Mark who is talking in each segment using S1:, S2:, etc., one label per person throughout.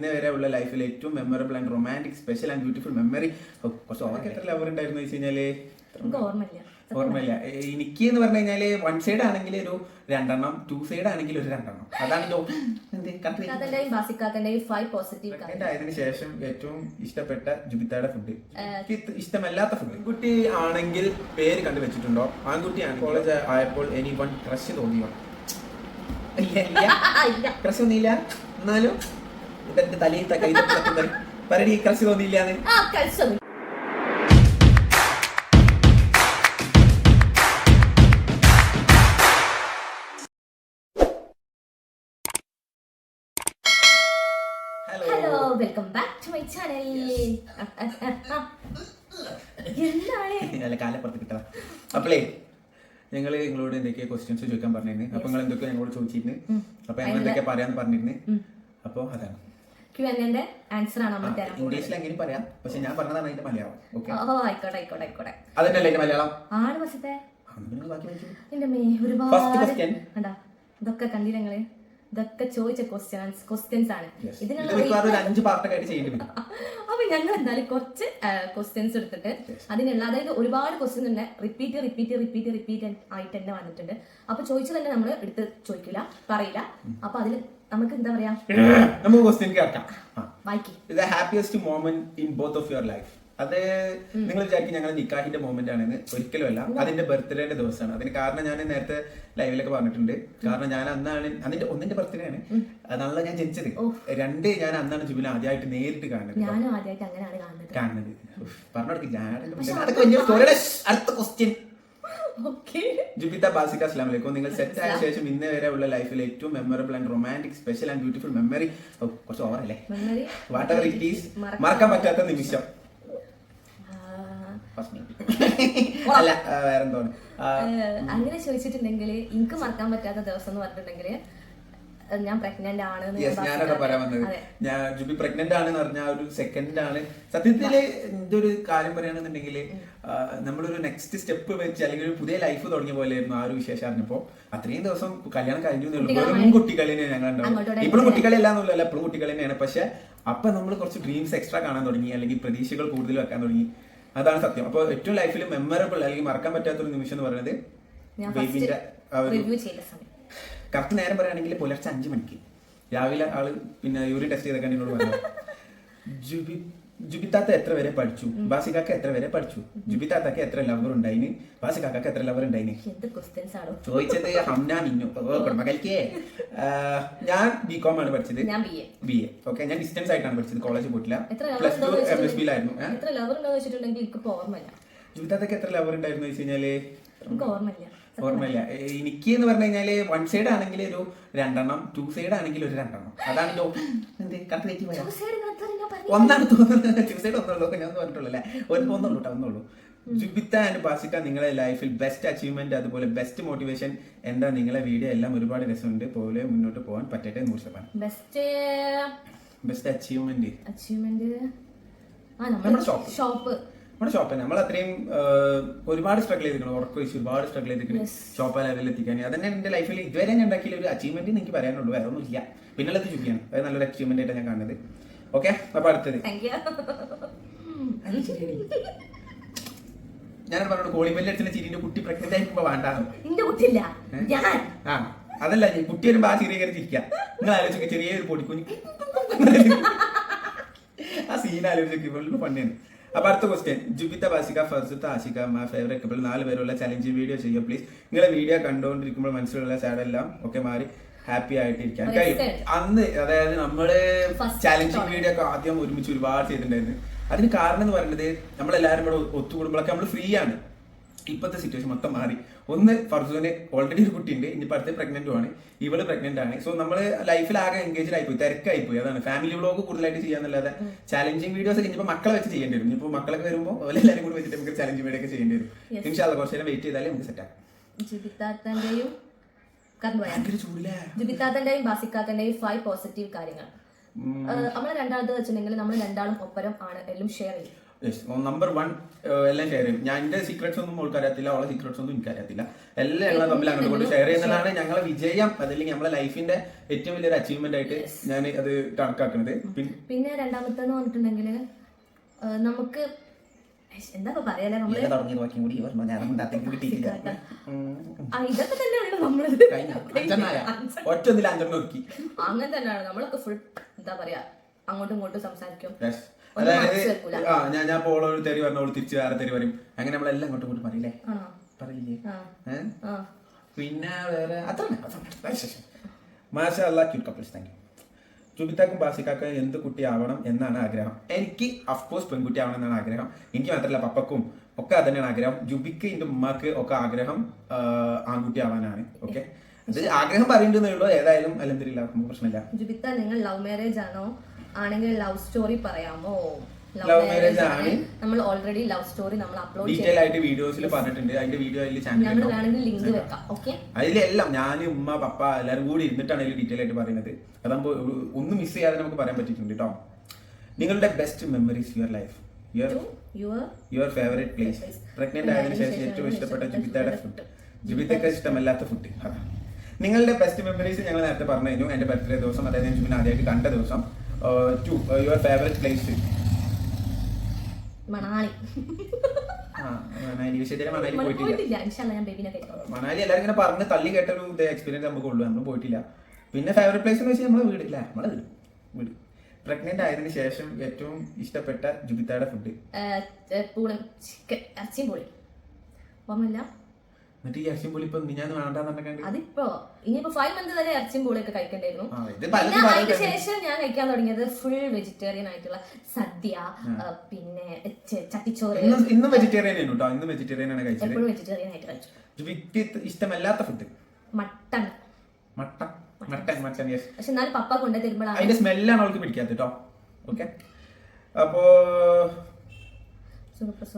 S1: ഇന്നേ വരെ ഉള്ള ലൈഫിൽ ഏറ്റവും memorable and romantic special and beautiful memory കുറച്ച് ഓർക്ക് എത്ര ലവർ ഉണ്ടായിരുന്നു വെച്ച്
S2: കഴിഞ്ഞാൽ? ഓർമ്മയില്ല.
S1: എനിക്ക് എന്ന് പറഞ്ഞു കഴിഞ്ഞാൽ വൺ സൈഡ് ആണെങ്കിൽ ഒരു രണ്ടെണ്ണം ടു സൈഡ് ആണെങ്കിൽ ഒരു രണ്ടെണ്ണം. അതാണ് അതിന് ശേഷം ഏറ്റവും ഇഷ്ടപ്പെട്ട ജുബിത്തയുടെ ഫുഡ് എനിക്ക് ഇഷ്ടമല്ലാത്ത ഫുഡ് കുട്ടി ആണെങ്കിൽ പേര് കണ്ടു വെച്ചിട്ടുണ്ടോ? ആൺകുട്ടിയാണ് കോളേജ് ആയപ്പോൾ എനി വൺ ക്രഷ് തോന്നിയോ ക്രഷ് തോന്നിയില്ല എന്നാലും ഇതെന്റെ തലയിൽ കൈ പറയടി ക്രഷ് തോന്നിയില്ലാന്ന്.
S2: ആ കഴിച്ചു
S1: hello
S2: welcome back to my channel എന്താണ്?
S1: കാലപ്പുറത്ത് കിട്ടതാ അപ്പളേ ഞങ്ങൾ നിങ്ങളോട് എന്തൊക്കെ ക്വസ്റ്റ്യൻസ് ചോദിക്കാൻ പറഞ്ഞിരുന്നു? അപ്പൊ നിങ്ങൾ എന്തൊക്കെയാ ഞങ്ങളോട് ചോദിച്ചിരുന്നു? അപ്പൊ ഞങ്ങൾ എന്തൊക്കെയാ പറയാന്ന് പറഞ്ഞിരുന്നു? അപ്പൊ അതാണ്.
S2: ക്യു ആൻസർ ആണ് നമ്മൾ തരാൻ പോകുന്നത്.
S1: ഇംഗ്ലീഷിൽ എങ്ങനെ പറയാം. പക്ഷെ ഞാൻ പറഞ്ഞതാണ് അതിന്റെ മലയാളം. ഓക്കെ
S2: ഓ ആയിക്കോട്ടെ ആയിക്കോട്ടെ ആയിക്കോട്ടെ.
S1: അതന്നെയല്ലേ അതിന്റെ മലയാളം?
S2: ആണ് വശത്തെ
S1: ആ, ബാക്കി വായിച്ചോ.
S2: എന്റെ മേ
S1: First
S2: ഒരുപാട്. കണ്ടാ ഇതൊക്കെ കണ്ടില്ല ഇതൊക്കെ ചോദിച്ച ക്വസ്റ്റ്യൻസ് ക്വസ്റ്റ്യൻസ് ആണ്. അപ്പൊ ഞങ്ങൾ എന്തായാലും കുറച്ച് ക്വസ്റ്റ്യൻസ് എടുത്തിട്ട് അതിനുള്ള അതായത് ഒരുപാട് ക്വസ്റ്റ്യൻ തന്നെ റിപ്പീറ്റ് റിപ്പീറ്റ് റിപ്പീറ്റ് റിപ്പീറ്റ് ആയിട്ട് തന്നെ വന്നിട്ടുണ്ട്. അപ്പൊ ചോദിച്ചു തന്നെ നമ്മൾ എടുത്ത് ചോദിക്കില്ല പറയില്ല. അപ്പൊ അതിൽ നമുക്ക് എന്താ പറയാ?
S1: നമുക്ക് ക്വസ്റ്റ്യൻ കേൾക്കാം. ഇത് happiest moment in both of your life അത് നിങ്ങൾ വിചാരിക്കും ഞങ്ങൾ നിക്കാഹിന്റെ മൊമെന്റ് ആണെന്ന്. ഒരിക്കലും അല്ല അതിന്റെ ബർത്ത്ഡേന്റെ ദിവസമാണ്. അതിന് കാരണം ഞാൻ നേരത്തെ ലൈവിലൊക്കെ പറഞ്ഞിട്ടുണ്ട്. കാരണം ഞാൻ അന്നാണ് അതിന്റെ ഒന്നിന്റെ ബർത്ത്ഡേ ആണ്. അതാണല്ലോ ഞാൻ ജനിച്ചത്. രണ്ട് ഞാൻ അന്നാണ് ജുബിനെ ആദ്യമായിട്ട് നേരിട്ട് കാണുന്നത്.
S2: കാണുന്നത്.
S1: സ്റ്റോറിയുടെ അടുത്ത ക്വസ്റ്റ്യൻ ജുബിത ബാസിക അസ്ലാം വലൈക്കും നിങ്ങൾ സെറ്റ് ആയ ശേഷം ഇന്നേ വരെ ഉള്ള ലൈഫിൽ ഏറ്റവും memorable and romantic special and beautiful memory കുറച്ച് ഓവറല്ലേ വാട്ട് എവർ ഇറ്റ് ഈസ് മറക്കാൻ പറ്റാത്ത നിമിഷം. അല്ല ആ,
S2: അങ്ങനെ ചോദിച്ചിട്ടുണ്ടെങ്കിൽ എനിക്ക് മറക്കാൻ പറ്റാത്ത ദിവസം എന്ന് പറഞ്ഞിട്ടുണ്ടെങ്കിൽ ഞാൻ പ്രഗ്നന്റ് ആണ് ബാസിക്കാക്ക്
S1: പറയാൻ വന്നത്. ഞാൻ ജുബി പ്രഗ്നന്റ് ആണ് പറഞ്ഞ ഒരു സെക്കൻഡ് ആണ്. സത്യത്തിൽ ഇതൊരു കാര്യം പറയുകയാണെന്നുണ്ടെങ്കിൽ നമ്മളൊരു നെക്സ്റ്റ് സ്റ്റെപ്പ് വെച്ച് അല്ലെങ്കിൽ ഒരു പുതിയ ലൈഫ് തുടങ്ങിയ പോലെയായിരുന്നു ആ ഒരു വിശേഷം അറിഞ്ഞപ്പോ. അത്രയും ദിവസം കല്യാണം കഴിഞ്ഞു. വെറും കുട്ടികളി ഞങ്ങൾ ഉണ്ടാവും. ഇപ്പോഴും കുട്ടികളി അല്ലാന്നല്ല എപ്പോഴും കുട്ടികളി തന്നെയാണ്. പക്ഷെ അപ്പൊ നമ്മൾ കുറച്ച് ഡ്രീംസ് എക്സ്ട്രാ കാണാൻ തുടങ്ങി അല്ലെങ്കിൽ പ്രതീക്ഷകൾ കൂടുതൽ വെക്കാൻ തുടങ്ങി. അതാണ് സത്യം. അപ്പോൾ ഏറ്റവും ലൈഫിൽ മെമ്മറബിൾ അല്ലെങ്കിൽ മറക്കാൻ പറ്റാത്ത ഒരു നിമിഷം എന്ന് പറയുന്നത് ഒരു
S2: റിവ്യൂ ചെയ്ത സമയം.
S1: കറക്റ്റ് നേരം പറയുകയാണെങ്കിൽ പുലർച്ചെ അഞ്ച് മണിക്ക്. രാവിലെ ആൾ പിന്നെ യൂറിൻ ടെസ്റ്റ് ചെയ്തൊക്കെ എന്നോട് പറഞ്ഞു ജുബി ജുബിത്താത്ത എത്ര വരെ പഠിച്ചു? ബാസിക്കാക്ക എത്ര വരെ പഠിച്ചു? ജുബിത്താത്തക്ക് എത്ര ലവർ ഉണ്ടായിന്? ബാസിക്കാക്ക എത്ര ലവർ ഉണ്ടായിന്? ചോദിച്ചത് ഹംന മിന്നു. കുടുംബകൽക്കേ ഞാൻ ബി കോം ആണ് പഠിച്ചത്.
S2: ബി എ
S1: ഓക്കെ ഞാൻ ഡിസ്റ്റൻസ് ആയിട്ടാണ് പഠിച്ചത് കോളേജ് പോയിട്ടില്ല. പ്ലസ് ടു എം എസ് ബിയിലായിരുന്നു. ജുബിത്താത്തക്ക് എത്ര ലവർ ഉണ്ടായിരുന്നു വെച്ച്
S2: കഴിഞ്ഞാൽ? ഓർമ്മയില്ല.
S1: ഓർമ്മയില്ല. എനിക്ക് എന്ന് പറഞ്ഞു കഴിഞ്ഞാൽ വൺ സൈഡ് ആണെങ്കിൽ ഒരു രണ്ടെണ്ണം ടു സൈഡ് ആണെങ്കിൽ ഒരു രണ്ടെണ്ണം. അതാണ് ഒന്നാണ് തോന്നുന്നത്. ടു സൈഡ് ഒന്നുള്ളൂ. ഞാൻ പറഞ്ഞിട്ടുള്ളൂ അല്ലേ ഒരു ഒന്നുള്ളൂ കേട്ടോ ഒന്നുള്ളൂ. ജുബിത്ത ആൻഡ് ബാസിക്ക നിങ്ങളെ ലൈഫിൽ ബെസ്റ്റ് അച്ചീവ്മെന്റ് അതുപോലെ ബെസ്റ്റ് മോട്ടിവേഷൻ എന്താ നിങ്ങളെ വീഡിയോ എല്ലാം ഒരുപാട് രസമുണ്ട്. പോലെ മുന്നോട്ട് പോകാൻ പറ്റട്ടെ നൂറ് ശതമാനം
S2: best
S1: best achievement
S2: achievement
S1: shop
S2: shop
S1: നമ്മുടെ ഷോപ്പ് നമ്മൾ അത്രയും ഒരുപാട് സ്ട്രഗിൾ ചെയ്തിരിക്കണം ഉറക്കം വെച്ച് ഒരുപാട് സ്ട്രഗിൾ ചെയ്തിരിക്കണം ഷോപ്പ് ലെവലിൽ എത്തിക്കാൻ. അതന്നെ എന്റെ ലൈഫിൽ ഇതുവരെ ഞാൻ ഉണ്ടാക്കിയ ഒരു അച്ചീവ്മെന്റ് എനിക്ക് പറയാനുള്ളൂ. വേറെ ഒന്നും ഇല്ല പിന്നുള്ളത് ചുറ്റിയാണ് അത് നല്ലൊരു അച്ചീവ്മെന്റ് ആയിട്ടാണ് ഞാൻ കാണുന്നത്. ഓക്കെ അപ്പൊ അടുത്തത്. ഞാൻ പറഞ്ഞു കോളിബെല്ല് അടിച്ചിട്ട് ചിരിന്റെ കുട്ടി പ്രഗ്നന്റ് ആയിരിക്കുമ്പോ വേണ്ട. ആ. അതല്ല കുട്ടി വരുമ്പോ ആ ചെറിയ കയറി ചിരിക്കാം. നിങ്ങൾ ആലോചിക്കുക ചെറിയൊരു പൊടിക്കുഞ്ഞ്. ആ സീൻ ആലോചിക്കും. പണിയാണ് അപ്പൊ അടുത്ത question Jubitha Basika Farsutha Ashika my favourite couple നാല് പേരുള്ള ചലഞ്ചിങ് വീഡിയോ ചെയ്യുക പ്ലീസ് നിങ്ങളെ വീഡിയോ കണ്ടുകൊണ്ടിരിക്കുമ്പോൾ മനസ്സിലുള്ള സാഡ് എല്ലാം ഒക്കെ മാറി ഹാപ്പി ആയിട്ടിരിക്കാൻ. കഴിയും. അന്ന് അതായത് നമ്മൾ
S2: ചലഞ്ച്.
S1: വീഡിയോ ഒക്കെ ആദ്യം ഒരുമിച്ച് ഒരുപാട് ചെയ്തിട്ടുണ്ടായിരുന്നു. അതിന് കാരണം എന്ന് പറയുന്നത് നമ്മളെല്ലാവരും കൂടെ ഒത്തുകൂടുമ്പോഴൊക്കെ നമ്മൾ ഫ്രീ ആണ്. ഇപ്പോഴത്തെ സിറ്റുവേഷൻ മൊത്തം മാറി. ഒന്ന് ഫർസൂന് ഓൾറെഡി ഒരു കുട്ടിയുണ്ട് ഇനി അടുത്ത പ്രഗ്നന്റും ആണ്. ഇവൾ പ്രഗ്നന്റ് ആണ്. സോ നമ്മൾ ലൈഫിൽ ആകെ എൻഗേജ് ആയിപ്പോയി തിരക്കായി പോയി അതാണ്. ഫാമിലി വ്ളോഗ് കൂടുതലായിട്ട് ചെയ്യാന്നല്ലാതെ ചാലഞ്ചിങ് വീഡിയോസ് ഒക്കെ ഇനിയിപ്പോൾ മക്കളെ വെച്ച് ചെയ്യേണ്ടി വരും. ഇപ്പോൾ മക്കളൊക്കെ വരുമ്പോൾ എല്ലാവരും കൂടി വെച്ചിട്ട് നമുക്ക് ചാലഞ്ച് വീഡിയോ ഒക്കെ ചെയ്യേണ്ടി വരും. ഇൻഷാല്ല കുറച്ച് നേരം വെയിറ്റ് ചെയ്താലേ നമുക്ക് സെറ്റ് ആക്കാം.
S2: ജുബിത്താത്തന്റെയും ഫൈവ് പോസിറ്റീവ് കാര്യങ്ങൾ. നമ്മൾ രണ്ടാമത് വെച്ചിട്ടുണ്ടെങ്കിൽ നമ്മൾ രണ്ടാളും ഒപ്പരം ആണ്. എല്ലാം ഷെയർ ചെയ്യും.
S1: നമ്പർ വൺ എല്ലാം ഷെയർ ചെയ്യും. ഞാൻ എന്റെ സീക്രട്സ് ഒന്നും അവൾക്ക് അറിയത്തില്ല അവളെ സീക്രട്സ് ഒന്നും എനിക്കറിയത്തില്ല. എല്ലാം ഞങ്ങളെ തമ്മിൽ അങ്ങോട്ട് കൊണ്ട് ഷെയർ ചെയ്യുന്നതാണ് ഞങ്ങളെ വിജയം. അതല്ലെങ്കിൽ നമ്മളെ ലൈഫിന്റെ ഏറ്റവും വലിയൊരു അച്ചീവ്മെന്റ് ആയിട്ട് ഞാൻ അത് കണക്കാക്കുന്നത് പിന്നെ
S2: രണ്ടാമത്തെന്ന് പറഞ്ഞിട്ടുണ്ടെങ്കിൽ നമുക്ക് എന്താ
S1: പറയാ
S2: നമ്മൾ? ഇതൊക്കെ തന്നെയാണ് അങ്ങനെ തന്നെയാണ്. നമ്മളൊക്കെ ഫുൾ എന്താ പറയാ അങ്ങോട്ടും ഇങ്ങോട്ടും സംസാരിക്കും.
S1: ആ ഞാൻ ഞാൻ പോളോ ഒരു തെറി പറഞ്ഞോളൂ തിരിച്ച് വേറെ തെറി പറയും. അങ്ങനെ നമ്മളെല്ലാം അങ്ങോട്ടും ഇങ്ങോട്ടും പറയില്ലേ? പറയില്ലേ പിന്നെ വേറെ അത്ര മാഷാ അല്ലാ ക്യൂട്ട് കപ്പിൾസ് താങ്ക് യു ചുബിത്താക്കും ബാസിക്കാക്കും എന്ത് കുട്ടിയാവണം എന്നാണ് ആഗ്രഹം. എനിക്ക് അഫ്കോഴ്സ് പെൺകുട്ടി ആവണം എന്നാണ് ആഗ്രഹം. എനിക്ക് മാത്രമല്ല പപ്പക്കും ഒക്കെ അത് തന്നെയാണ് ആഗ്രഹം. ജുബിക്ക് എന്റെ ഉമ്മക്ക് ഒക്കെ ആഗ്രഹം ആൺകുട്ടി ആവാനാണ് ഓക്കെ അത് ആഗ്രഹം പറയേണ്ടതേ ഉള്ളൂ. ഏതായാലും അലന്തിരില്ല നമുക്ക് പ്രശ്നമില്ല.
S2: ജുബിത്ത നിങ്ങൾ ലവ് മാരേജ് ആണോ? ആണെങ്കിൽ ലവ് സ്റ്റോറി പറയാമോ?
S1: ലവ് മാരേജ് ആണ്.
S2: നമ്മൾ ഓൾറെഡി ലവ് സ്റ്റോറി നമ്മൾ അപ്ലോഡ്
S1: ഡീറ്റെയിൽ ആയിട്ട് വീഡിയോസിൽ പറഞ്ഞിട്ടുണ്ട്. അതിന്റെ വീഡിയോ അതിൽ ചാനൽ
S2: വേണമെങ്കിൽ ലിങ്ക് വെക്കാം. ഓക്കെ
S1: അതിലെല്ലാം ഞാൻ ഉമ്മ പപ്പ എല്ലാവരും കൂടി ഇരുന്നിട്ടാണ് അതിൽ ഡീറ്റെയിൽ ആയിട്ട് പറയുന്നത്. അതാകുമ്പോൾ ഒന്നും മിസ് ചെയ്യാതെ നമുക്ക് പറയാൻ പറ്റിയിട്ടുണ്ട് കേട്ടോ നിങ്ങളുടെ best memories your life your
S2: your
S1: favourite place pregnant ആയതിനു ശേഷം ഏറ്റവും ഇഷ്ടപ്പെട്ട ജുബിത്തയുടെ ഫുഡ് ജുബിത്തക്ക് ഇഷ്ടമല്ലാത്ത ഫുഡ് നിങ്ങളുടെ ബെസ്റ്റ് മെമ്മറീസ് ഞങ്ങൾ നേരത്തെ പറഞ്ഞു കഴിഞ്ഞു. എന്റെ ബർത്ത്ഡേ ദിവസം അതായത് ഞാൻ ജുബിനെ ആദ്യമായിട്ട് കണ്ട ദിവസം. To your favourite place
S2: Manali.
S1: Manali. പോയിട്ടില്ല. മണാലി എല്ലാവരും ഇങ്ങനെ പറഞ്ഞ് തള്ളി കേട്ട ഒരു എക്സ്പീരിയൻസ് നമുക്ക് ഉള്ളൂ. നമ്മൾ പോയിട്ടില്ല. പിന്നെ ഫേവറേറ്റ് പ്ലേസ് എന്ന് വെച്ചാൽ നമ്മളെ വീട് ഇല്ല നമ്മളെ വീട്. വീട്. പ്രഗ്നന്റ് ആയതിനു ശേഷം ഏറ്റവും ഇഷ്ടപ്പെട്ട ജുബിത്തയുടെ ഫുഡ്
S2: ചിക്കൻ ഇറച്ചിയും പൂളി ഓർമ്മയില്ല?
S1: എന്നിട്ട് ഈ അക്ഷം പുളി ഇപ്പൊ ഞാൻ വേണ്ടെന്നുണ്ടെങ്കിൽ
S2: അതിപ്പോ ഇനിയിപ്പോ ഫൈവ് മന്ത് വരെ ഇറച്ചിയും പൂളിയൊക്കെ കഴിക്കണ്ടായിരുന്നു. പിന്നെ അതിന് ശേഷം ഞാൻ കഴിക്കാൻ തുടങ്ങിയത് ഫുൾ വെജിറ്റേറിയൻ ആയിട്ടുള്ള സദ്യ പിന്നെ ചട്ടിച്ചോറ്.
S1: ഇന്നും വെജിറ്റേറിയൻ ആണ് കേട്ടോ. ഇന്നും വെജിറ്റേറിയൻ ആണ് കഴിച്ചത്.
S2: എപ്പോഴും വെജിറ്റേറിയൻ ആയിട്ട് കഴിച്ചു.
S1: ജുബിക്ക് ഇഷ്ടമല്ലാത്ത food
S2: mutton.
S1: Mutton mutton mutton yes
S2: പക്ഷെ എന്നാലും പപ്പ കൊണ്ടു തരുമ്പോഴാണ്
S1: അതിന്റെ സ്മെല്ലാണ് അവൾക്ക് പിടിക്കാത്ത കേട്ടോ. ഓക്കെ അപ്പോ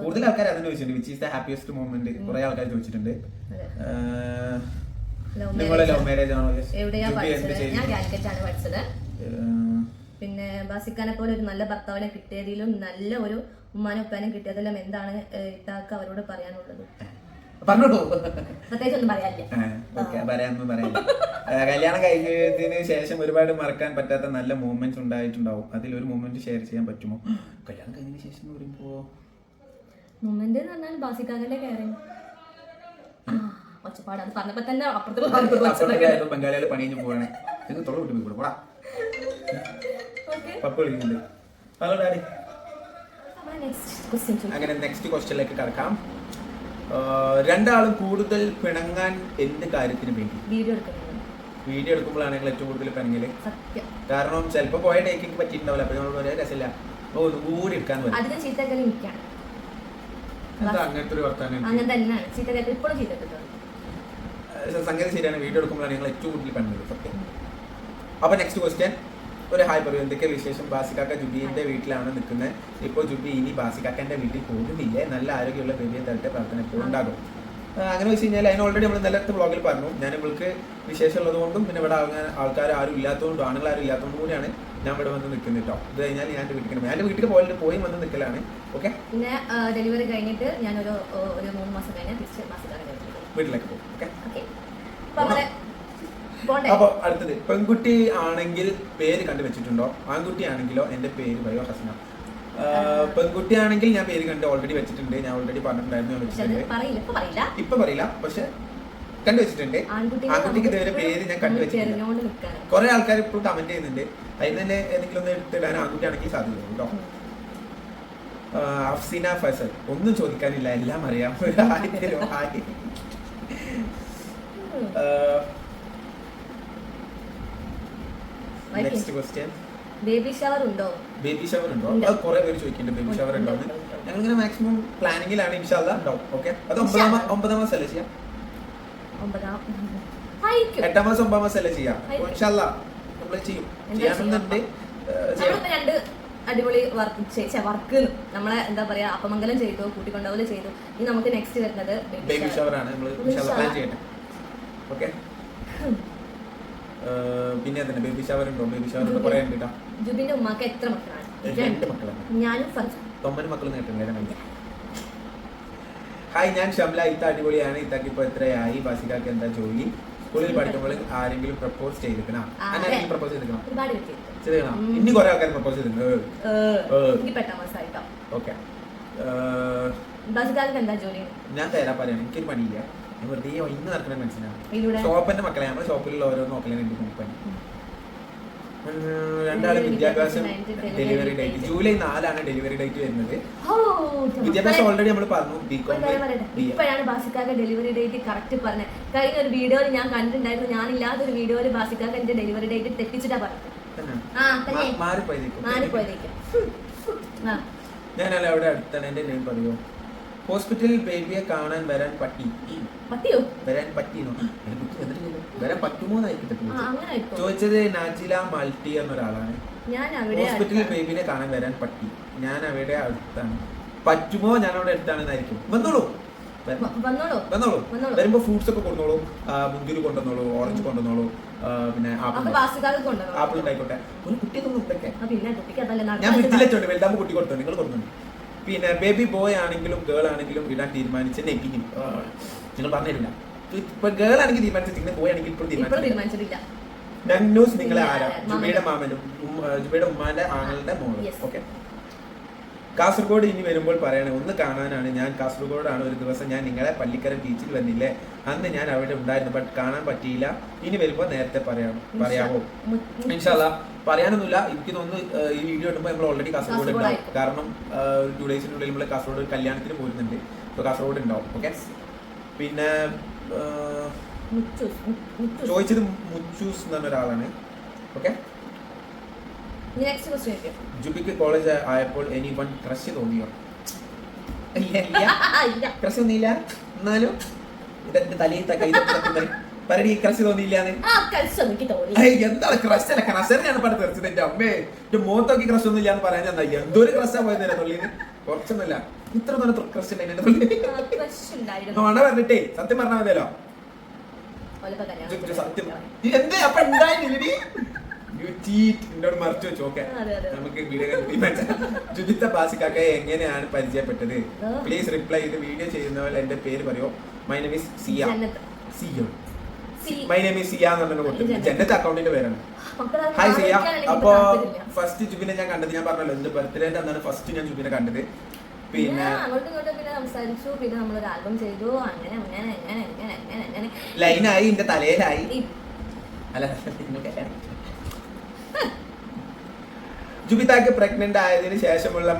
S1: കൂടുതൽ ആൾക്കാർ അത് ചോദിച്ചിട്ടുണ്ട്. Which is the happiest moment കുറെ ആൾക്കാർ ചോദിച്ചിട്ടുണ്ട്. നിങ്ങളെ ലവ്. മാരേജ് ആണോ?
S2: ഞാൻ കാലിക്കറ്റ് ആണ് പഠിച്ചത്. പിന്നെ ബാസിക്കാനെ പോലെ ഒരു നല്ല ഭർത്താവിനെ കിട്ടിയതിലും നല്ല ഒരു ഉമ്മാനും ഉപ്പാനും കിട്ടിയതിലും എന്താണ് ഇത്താക്ക് അവരോട് പറയാനുള്ളത്?
S1: പറഞ്ഞോളൂ പറയാനൊന്നും പറയാനില്ല. കല്യാണം കഴിഞ്ഞതിന് ശേഷം ഒരുപാട് മറക്കാൻ പറ്റാത്ത നല്ല മൂമെന്റ്സ് ഉണ്ടായിട്ടുണ്ടാവും. അതിൽ ഒരു മൂമെന്റ് ഷെയർ ചെയ്യാൻ പറ്റുമോ? കല്യാണം കഴിഞ്ഞതിന് ശേഷം എന്ന് പറയുമ്പോ
S2: മൊമെന്റ് എന്ന് പറഞ്ഞാൽ കയറിങ് ഒച്ചപ്പാട്. അത് പറഞ്ഞപ്പോ തന്നെ
S1: പണി കഴിഞ്ഞ് പോവാണ്. തൊള്ള വിട്ടു പോയി പോടാ.
S2: ഓക്കെ
S1: പപ്പ വിളിക്കുന്നുണ്ട്. ഹലോ ഡാഡി
S2: നെക്സ്റ്റ് ക്വസ്റ്റ്യൻ ചോദിക്കാം.
S1: അങ്ങനെ നെക്സ്റ്റ് ക്വസ്റ്റ്യനിലേക്ക് കടക്കാം. രണ്ടാളും കൂടുതൽ പിണങ്ങാൻ എന്ത് കാര്യത്തിന് വേണ്ടി?
S2: വീഡിയോ എടുക്കുന്നത്
S1: വീഡിയോ എടുക്കുമ്പോഴാണ് ഏറ്റവും കൂടുതൽ
S2: പിണങ്ങൽ.
S1: കാരണം ചിലപ്പോൾ പോയ ടേക്കിങ് പറ്റിയിട്ടുണ്ടാവില്ല. അപ്പൊ നമ്മൾ രസമില്ല. അപ്പൊ ഒന്നുകൂടി എടുക്കാൻ വരും
S2: അധികം ചീത്തക്കൽ എനിക്കാണ്
S1: എന്താ അങ്ങനത്തെ ഒരു വർത്താനം
S2: അങ്ങനെ തന്നെയാണ് ചീത്തക്കൽ ഇപ്പോഴും ചീത്തക്കുന്നത്
S1: ഏഹ് സംഗതി ശരിയാണ്. വീഡിയോ എടുക്കുമ്പോഴാണ് ഞങ്ങൾ ഏറ്റവും കൂടുതൽ സത്യം. അപ്പൊ നെക്സ്റ്റ് ക്വസ്റ്റ്യൻ ഒരു ഹായ് പറയൂ. എന്തൊക്കെ വിശേഷം? ബാസിക്കാക്ക ജുബിന്റെ വീട്ടിലാണ് നിൽക്കുന്നത്. ഇപ്പോൾ ജുബി ഇനി ബാസിക്കാക്കന്റെ വീട്ടിൽ പോകുന്നില്ലേ നല്ല ആരോഗ്യമുള്ള ബേബിയെ തരട്ടെ പ്രാർത്ഥന എപ്പോഴും ഉണ്ടാകും. അങ്ങനെ വെച്ച് കഴിഞ്ഞാൽ അതിന് ഓൾറെഡി നമ്മൾ ഇന്നലത്തെ വ്ളോഗിൽ പറഞ്ഞു. ഞാൻ ഇവൾക്ക് വിശേഷം ഉള്ളതുകൊണ്ടും പിന്നെ ഇവിടെ ആൾക്കാർ ആരും ഇല്ലാത്തതുകൊണ്ടും ആണുങ്ങൾ ആരും ഇല്ലാത്തതുകൊണ്ടും കൂടിയാണ് ഞാൻ ഇവിടെ വന്ന് നിൽക്കുന്നത് കേട്ടോ ഇത് കഴിഞ്ഞാൽ ഞാൻ എന്റെ വീട്ടിൽ ഞാൻ എന്റെ വീട്ടിൽ പോയിട്ട് പോയി വന്ന് നിൽക്കലാണ്. ഓക്കെ
S2: പിന്നെ ഡെലിവറി കഴിഞ്ഞിട്ട് ഞാനൊരു ഒരു ഒരു മൂന്ന് മാസം കഴിഞ്ഞ് തിരിച്ച് മാസം കഴിഞ്ഞിട്ട്
S1: വീട്ടിലേക്ക് പോകും. ഓക്കെ
S2: ഓക്കെ അപ്പൊ അങ്ങനെ പോണ്ടേ?
S1: അപ്പൊ അടുത്തത് പെൺകുട്ടി ആണെങ്കിൽ പേര് കണ്ടു വെച്ചിട്ടുണ്ടോ ആൺകുട്ടി ആണെങ്കിലോ എന്റെ പേര് വയോ ഹസന പെൺകുട്ടി ആണെങ്കിൽ ഞാൻ പേര് കണ്ട് ഓൾറെഡി വെച്ചിട്ടുണ്ട്. ഞാൻ ഓൾറെഡി പറഞ്ഞിട്ടുണ്ടായിരുന്നു ഞാൻ വെച്ചിട്ടുണ്ട്
S2: ഇപ്പൊ പറയില്ല.
S1: പക്ഷെ കണ്ടു വെച്ചിട്ടുണ്ട്
S2: ആൺകുട്ടികളെ
S1: ആൺകുട്ടിക്ക് ഇതുവരെ പേര് ഞാൻ കണ്ടു
S2: വെച്ചിട്ടുണ്ട്
S1: വെച്ചിട്ടില്ല കുറെ ആൾക്കാർ ഇപ്പോൾ കമന്റ് ചെയ്യുന്നുണ്ട്. അതിന് തന്നെ ഏതെങ്കിലും ഒന്ന് എടുത്തിടാൻ ആൺകുട്ടി ആണെങ്കിൽ സാധ്യത കേട്ടോ. അഫ്സീന ഫസൽ. ഒന്നും ചോദിക്കാനില്ല. എല്ലാം അറിയാം. നെക്സ്റ്റ് ക്വസ്റ്റ്യൻ
S2: ബേബി ഷവർ ഉണ്ടോ?
S1: ബേബി ഷവർ ഉണ്ടോ. അത് കുറെ പേര് ചോദിക്കുന്നുണ്ട് ബേബി ഷവർ ഉണ്ടോ
S2: ഉണ്ട്,
S1: ഇങ്ങനെ മാക്സിമം പ്ലാനിങ്ങിലാണ് ഇൻഷാല്ല ഉണ്ടാവും. ഓക്കെ അത് ഒമ്പതാം ഒമ്പതാം മാസം അല്ലേ ചെയ്യാം?
S2: ഒമ്പതാം.
S1: എട്ടാം മാസം ഒമ്പതാം മാസം അല്ലേ ചെയ്യാം. നമ്മൾ ചെയ്യും. ചെയ്യാമെന്നുണ്ട്
S2: രണ്ട് അടിപൊളി വർക്ക് വർക്ക് നമ്മളെ എന്താ പറയാ അപമംഗലം ചെയ്തു കൂട്ടിക്കൊണ്ടാവൽ ചെയ്തു. ഇനി നമുക്ക് നെക്സ്റ്റ് വരുന്നത്
S1: ബേബി ഷവർ ആണ് ഓക്കെ? പിന്നെ തന്നെ ബേബി ഷവർ ഉണ്ടോ ബേബി ഷവർ കുറെ ഉണ്ട്
S2: ജുബിന്റെ ഉമ്മാക്ക് എത്ര മക്കളാണ്?
S1: രണ്ട് മക്കളാണ്.
S2: ഞാനും
S1: തൊമ്മനും മക്കളും നേട്ടം ഹായ് ഞാൻ ഷംല. ഇത്ത അടിപൊളിയാണ്. ഇത്തക്ക് ഇപ്പൊ എത്രയായി? ബസിക്കാക്ക് എന്താ ജോലി? സ്കൂളിൽ പഠിക്കുമ്പോൾ ആരെങ്കിലും പ്രപ്പോസ് ചെയ്തിരിക്കണം. പ്രപ്പോസ് ചെയ്തിരിക്കണം. ഇനി കുറെ ആൾക്കാർ പ്രപ്പോസ് ചെയ്തിട്ടുണ്ട്. ഓക്കെ. ഞാൻ തരാ പറയാണ് എനിക്കൊരു പണിയില്ല. വെറുതെ ഇന്ന് നടക്കുന്ന മനസ്സിലാണ്. ഷോപ്പിന്റെ മക്കളെ. നമ്മുടെ ഷോപ്പിലുള്ള ഓരോ നോക്കലാണ് എനിക്ക് കമ്പനി രണ്ടാളും വിദ്യാഭ്യാസം ഡെലിവറി ഡേറ്റ്. ജൂലൈ നാലാണ് ഡെലിവറി ഡേറ്റ് വരുന്നത്. വിദ്യാഭ്യാസം ഓൾറെഡി നമ്മൾ പറഞ്ഞു?
S2: ഇപ്പോഴാണ് ബാസിക്കാക്ക് ഡെലിവറി ഡേറ്റ് കറക്റ്റ് പറഞ്ഞത്. കഴിഞ്ഞ ഒരു വീഡിയോയിൽ ഞാൻ കണ്ടിട്ടുണ്ടായിരുന്നു ഞാനില്ലാത്ത ഒരു വീഡിയോയിൽ ബാസിക്കാക്ക് എന്റെ ഡെലിവറി ഡേറ്റ് തെറ്റിച്ചിട്ടാ പറഞ്ഞത്.
S1: മാറിപ്പോയതേക്കും
S2: മാറിപ്പോയതേക്കും
S1: ഞാനല്ല അവിടെ അടുത്താണ്. എന്റെ നെയിം പറയോ? ഹോസ്പിറ്റലിൽ ബേബിയെ കാണാൻ വരാൻ പറ്റി.
S2: പറ്റിയോ?
S1: വരാൻ പറ്റിയോ. വരാൻ പറ്റുമോ ചോദിച്ചത് നാജില മൾട്ടി എന്നൊരാളാണ്. ഹോസ്പിറ്റലിൽ. ബേബിനെ കാണാൻ വരാൻ പറ്റി. ഞാൻ അവിടെ അടുത്താണ്. പറ്റുമോ ഞാൻ അവിടെ അടുത്താണെന്നായിരിക്കും വന്നോളൂ.
S2: വന്നോളൂ.
S1: വരുമ്പോ ഫ്രൂട്ട്സ് ഒക്കെ കൊണ്ടോളൂ മുന്തിരി കൊണ്ടുവന്നോളൂ ഓറഞ്ച് കൊണ്ടുവന്നോളൂ പിന്നെ ആപ്പിൾ ആയിക്കോട്ടെ ഒരു കുട്ടി
S2: കുട്ടിക്ക്
S1: ഞാൻ വീട്ടിലെ വലുതാകുമ്പോൾ കുട്ടി കൊടുത്തോ. നിങ്ങൾ കൊടുത്തു. പിന്നെ ബേബി ബോയ് ആണെങ്കിലും ഗേൾ ആണെങ്കിലും ഇടാൻ തീരുമാനിച്ച നെഗിനും നിങ്ങൾ പറഞ്ഞില്ല ഇപ്പൊ ഗേൾ ആണെങ്കിൽ തീരുമാനിച്ചിരിക്കുന്നത് ബോയ് ആണെങ്കിൽ ഇപ്പോൾ
S2: തീരുമാനിച്ചിട്ടില്ല.
S1: ഞാൻ
S2: ന്യൂസ്
S1: നന്നൂസ് നിങ്ങളെ ആരാ. ജുബയുടെ മാമനും ജുബയുടെ ഉമ്മാന്റെ ആങ്ങളുടെ മോളും. ഓക്കെ കാസർഗോഡ് ഇനി വരുമ്പോൾ പറയണേ ഒന്ന് കാണാനാണ്. ഞാൻ കാസർഗോഡാണ്. ഒരു ദിവസം ഞാൻ നിങ്ങളെ പള്ളിക്കര ബീച്ചിൽ വന്നില്ലേ? അന്ന് ഞാൻ അവിടെ ഉണ്ടായിരുന്നു. ബട്ട് കാണാൻ പറ്റിയില്ല. ഇനി വരുമ്പോൾ നേരത്തെ പറയാം. പറയാമോ ഇൻഷാല്ല പറയാനൊന്നുമില്ല. എനിക്ക് തോന്നുന്നു ഈ വീഡിയോ ഇടുമ്പോൾ നമ്മൾ ഓൾറെഡി കാസർഗോഡ് ഉണ്ടാവും. കാരണം ടു ഡേയ്സിനുള്ളിൽ നമ്മൾ കാസർഗോഡ് കല്യാണത്തിന് പോരുന്നുണ്ട്. അപ്പോൾ കാസർഗോഡ് ഉണ്ടാവും. ഓക്കെ പിന്നെ. ചോദിച്ചത് മുച്ചൂസ് എന്ന് പറഞ്ഞ ഒരാളാണ്. ഓക്കെ
S2: നെക്സ്റ്റ് ക്വസ്റ്റ്യൻ
S1: ജുബിക്ക് കോളേജ് ആയപ്പോൾ എനി വൺ ക്രഷ് തോന്നിയോ ക്രഷ് തോന്നിയില്ല എന്നാലും ഇതെന്റെ തലയിൽ തക്ക പരടി ക്രഷ്
S2: തോന്നി.
S1: ഏയ്, എന്താണ് ക്രഷ് അല്ല ക്രഷറിനാണ് പണ്ട് തെറിച്ചത് എന്റെ അമ്മേ. എന്റെ മുഖത്തൊക്കെ ക്രഷ് ഒന്നും ഇല്ലാന്ന് പറയാൻ എന്താ എന്തൊരു ക്രഷാ പോയത് എന്റെ തൊള്ളിന്ന്? കുറച്ചൊന്നുമില്ല. ഇത്ര തന്നെ ക്രഷ്
S2: ഉണ്ടായിരുന്നു.
S1: നോണ പറഞ്ഞിട്ടേ സത്യം പറഞ്ഞാൽ മതിയല്ലോ. സത്യം. എന്ത് അപ്പൊ. എന്നോട് മറിച്ച് വെച്ചു. ഓക്കെ. നമുക്ക് ജുബിത്ത ബാസിക്കാക്കെ എങ്ങനെയാണ് പരിചയപ്പെട്ടത്. പ്ലീസ് റിപ്ലൈ ചെയ്ത് വീഡിയോ ചെയ്യുന്നവർ എന്റെ പേര് പറയോ? My name is Siya. സിയോ മൈ നെയിം ഇസ് സിയ എന്ന് പറഞ്ഞു കൊടുത്തു.
S2: ജന്നത്ത്.
S1: അക്കൗണ്ടിന്റെ പേരാണ്. ഹായ് സിയ അപ്പൊ ഫസ്റ്റ് ജുബിനെ ഞാൻ കണ്ടത് ഞാൻ പറഞ്ഞല്ലോ എന്റെ ബർത്ത്ഡേന്റെ അന്നാണ് ഫസ്റ്റ് ഞാൻ ജുബിനെ കണ്ടത്.
S2: പിന്നെ
S1: പിന്നെ
S2: അങ്ങോട്ടും ഇങ്ങോട്ടും പിന്നെ സംസാരിച്ചു. പിന്നെ നമ്മളൊരു ആൽബം ചെയ്തു. അങ്ങനെ അങ്ങനെ അങ്ങനെ അങ്ങനെ അങ്ങനെ അങ്ങനെ.
S1: ലൈനായി എന്റെ തലയിലായി. അല്ല. ജുബിതാക്ക് പ്രഗ്നന്റ് ആയതിനു ശേഷമുള്ള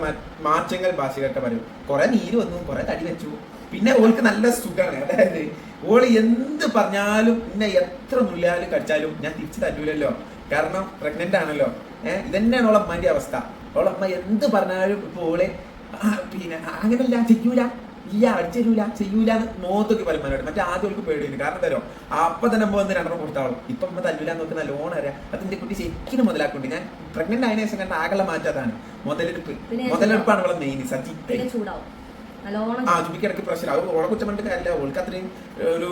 S1: മാറ്റങ്ങൾ ഭാഷഘട്ടം പറയും കുറെ നീര് വന്നു കുറെ തടി വെച്ചു. പിന്നെ ഓൾക്ക് നല്ല സുഖമാണ് അതായത് ഓൾ എന്ത് പറഞ്ഞാലും പിന്നെ എത്ര നുള്ളിയാലും കടിച്ചാലും ഞാൻ തിരിച്ചു തല്ലൂലല്ലോ കാരണം പ്രഗ്നന്റ് ആണല്ലോ. ഏഹ് ഇതന്നെയാണ് ഓളെ അവസ്ഥ. ഓളമ്മ എന്ത് പറഞ്ഞാലും ഇപ്പൊ ഓളെ പിന്നെ അങ്ങനല്ല ചെയ്യൂല. ഇല്ല അടിച്ചേരൂല ചെയ്യൂല നോത്തൊക്കെ മോത്തൊക്കെ പറയും മനോട് മറ്റേ ആദ്യം അവൾക്ക് പേടിയുണ്ട് കാരണം തരോ അപ്പൊ തന്നെ അമ്മ വന്ന് രണ്ടെണ്ണം കൊടുത്താളും. ഇപ്പൊ അമ്മ തല്ലൂല നോക്ക് ലോൺ അറിയാം. അതിന്റെ കുട്ടി ശരിക്കും മുതലാക്കുണ്ട് ഞാൻ പ്രഗ്നന്റ് ആയതിനു ശേഷം കണ്ട ആകെ മാറ്റാതാണ് മുതലെടുപ്പ് മുതലെടുപ്പാണ് അവളെ മെയിൻ
S2: നല്ലോണം
S1: ആ ജുബിക്ക് ഇടയ്ക്ക് പ്രശ്നം അവർ ഓളെ കുറ്റം പറഞ്ഞിട്ട് കാര്യമില്ല. ഓൾക്ക് അത്രയും ഒരു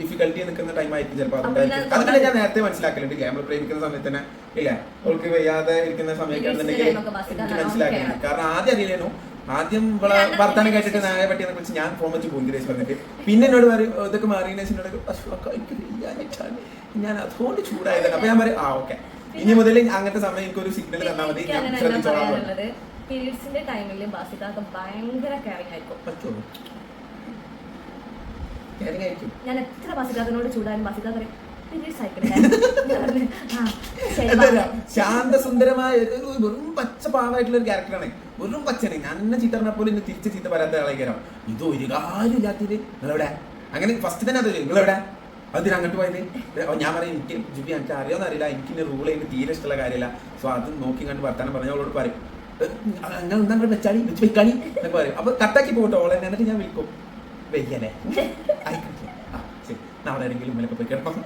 S1: ഡിഫിക്കൽട്ടി നിൽക്കുന്ന ടൈം ആയിരിക്കും ചിലപ്പോൾ അതുകൊണ്ടായിരിക്കും അതുകൊണ്ട് ഞാൻ നേരത്തെ മനസ്സിലാക്കലുണ്ട്. ക്യാമറ നമ്മൾ പ്രേമിക്കുന്ന സമയത്ത് തന്നെ ഇല്ല? ഓൾക്ക് വയ്യാതെ ഇരിക്കുന്ന സമയത്താണെന്നുണ്ടെങ്കിൽ
S2: ബസ്സിൽ
S1: എനിക്ക്
S2: കാണാൻ
S1: മനസ്സിലാക്കുന്നുണ്ട് കാരണം ആദ്യം അറിയില്ലേനു? ആദ്യം
S2: വർത്താനം
S1: കേട്ടിട്ട് നായ പട്ടിയെ കുറിച്ച് ഞാൻ ഫോൺ വെച്ച് പൂന്തിരേശ് പറഞ്ഞിട്ട് പിന്നെ എന്നോട് പറയും ഇതൊക്കെ മാറിയതിനു ശേഷം എന്നോട് "അശ്വ, അക്ക, എനിക്ക് വയ്യാഞ്ഞിട്ടാണ് ഞാൻ അതുകൊണ്ട് ചൂടായതാണ്. അപ്പൊ ഞാൻ പറയും ആ ഓക്കെ. ഇനി മുതൽ അങ്ങനത്തെ സമയം എനിക്ക് ഒരു സിഗ്നൽ തന്നാൽ മതി. ശ്രദ്ധിച്ചോളാം
S2: പീരീഡ്സിന്റെ ടൈമിൽ ബാസിക്കാർക്ക് ഭയങ്കര കെയറിംഗ് ആയിരിക്കും. ഞാൻ എത്ര ബാസിക്കാരനോട് ചൂടാനും ബാസിക്കാർ പറയും
S1: ശാന്തസുന്ദരമായ വെറും പച്ച പാവായിട്ടുള്ള ഒരു ക്യാരക്ടറാണ് വെറും പച്ചനെ ഞാൻ എന്നെ ചീത്തറിനെ പോലെ എന്നെ തിരിച്ച് ചീത്ത പറയാത്ത ആളേക്കാരം ഇത് ഒരു കാര്യം ഇല്ലാത്തത്. നിങ്ങളെവിടെ? അങ്ങനെ ഫസ്റ്റ് തന്നെ അത് നിങ്ങളെവിടെ? അതിന് അങ്ങോട്ട് പോയത്. ഞാൻ പറയും എനിക്ക് ജുബി എനിക്ക് അറിയാമെന്ന് അറിയില്ല. എനിക്ക് റൂൾ എനിക്ക് തീരെ ഇഷ്ടമുള്ള കാര്യമില്ല. സോ അത് നോക്കി കണ്ട് വർത്താനം പറഞ്ഞ അവളോട് പറയും. അങ്ങനെ എന്താ വെച്ചാടി വെച്ചാളി വെച്ച് വെക്കാളി എന്നൊക്കെ പറയും. അപ്പൊ കട്ടാക്കി പോകട്ടോ ഓളെ എന്നിട്ട് ഞാൻ വിളിക്കും. വെയ്യല്ലേ? ശരി ആരെങ്കിലും ഇമ്മലൊക്കെ പോയി കിടക്കും.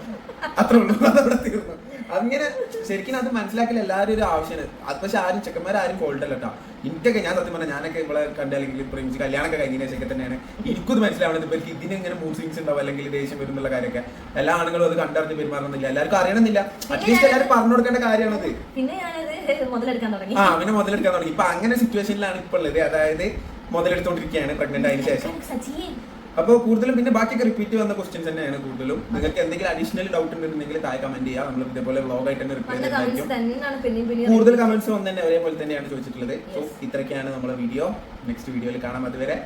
S1: അത്രേ ഉള്ളൂ. അതവിടെ തീർന്നു. അങ്ങനെ ശരിക്കും അത് മനസ്സിലാക്കില്ല എല്ലാവരും ഒരു ആവശ്യമാണ് അത് പക്ഷെ ആരും ചെക്കന്മാർ ആരും ഫോൾട്ട് അല്ല കേട്ടോ എനിക്കൊക്കെ ഞാൻ സത്യം പറഞ്ഞാൽ ഞാനൊക്കെ ഇവിടെ കണ്ട അല്ലെങ്കിൽ പ്രേമിച്ച് കല്യാണമൊക്കെ കഴിഞ്ഞ ശേഷം തന്നെയാണ്. എനിക്കത് മനസ്സിലാവണത് ഇവർക്ക് ഇതിന് ഇങ്ങനെ മൂഡ് സ്വിങ്സ് ഉണ്ടാവും അല്ലെങ്കിൽ ദേഷ്യം വരുന്നുള്ള കാര്യമൊക്കെ. എല്ലാ ആണുങ്ങളും അത് കണ്ടറിഞ്ഞ് പെരുമാറണമെന്നില്ല. എല്ലാവർക്കും അറിയണമെന്നില്ല. അറ്റ്ലീസ്റ്റ് എല്ലാവരും പറഞ്ഞു കൊടുക്കേണ്ട കാര്യമാണത്.
S2: പിന്നെ മുതലെടുക്കാൻ തുടങ്ങി.
S1: ആ അങ്ങനെ മുതലെടുക്കാൻ തുടങ്ങി. ഇപ്പൊ അങ്ങനെ സിറ്റുവേഷനിലാണ് ഇപ്പൊ ഉള്ളത്. അതായത് മുതലെടുത്തോണ്ടിരിക്കുകയാണ് പ്രഗ്നന്റ് ആയതിനു ശേഷം. അപ്പോൾ കൂടുതലും പിന്നെ ബാക്കിയൊക്കെ റിപ്പീറ്റ് വന്ന ക്വസ്റ്റ്യൻസ് തന്നെയാണ് കൂടുതലും. നിങ്ങൾക്ക് എന്തെങ്കിലും അഡീഷണൽ ഡൗട്ട് ഉണ്ടെന്നുണ്ടെങ്കിൽ താഴെ കമന്റ് ചെയ്യാം. നമ്മൾ ഇതേപോലെ വ്ളോഗ് ആയിട്ട് തന്നെ റിപ്ലൈ ചെയ്യുന്നതായിരിക്കും കൂടുതൽ കമന്റ്സ് വന്ന് തന്നെ ഒരേപോലെ തന്നെയാണ് ചോദിച്ചിട്ടുള്ളത്. സോ. ഇത്രയൊക്കെയാണ് നമ്മുടെ വീഡിയോ നെക്സ്റ്റ് വീഡിയോയിൽ കാണാം അതുവരെ.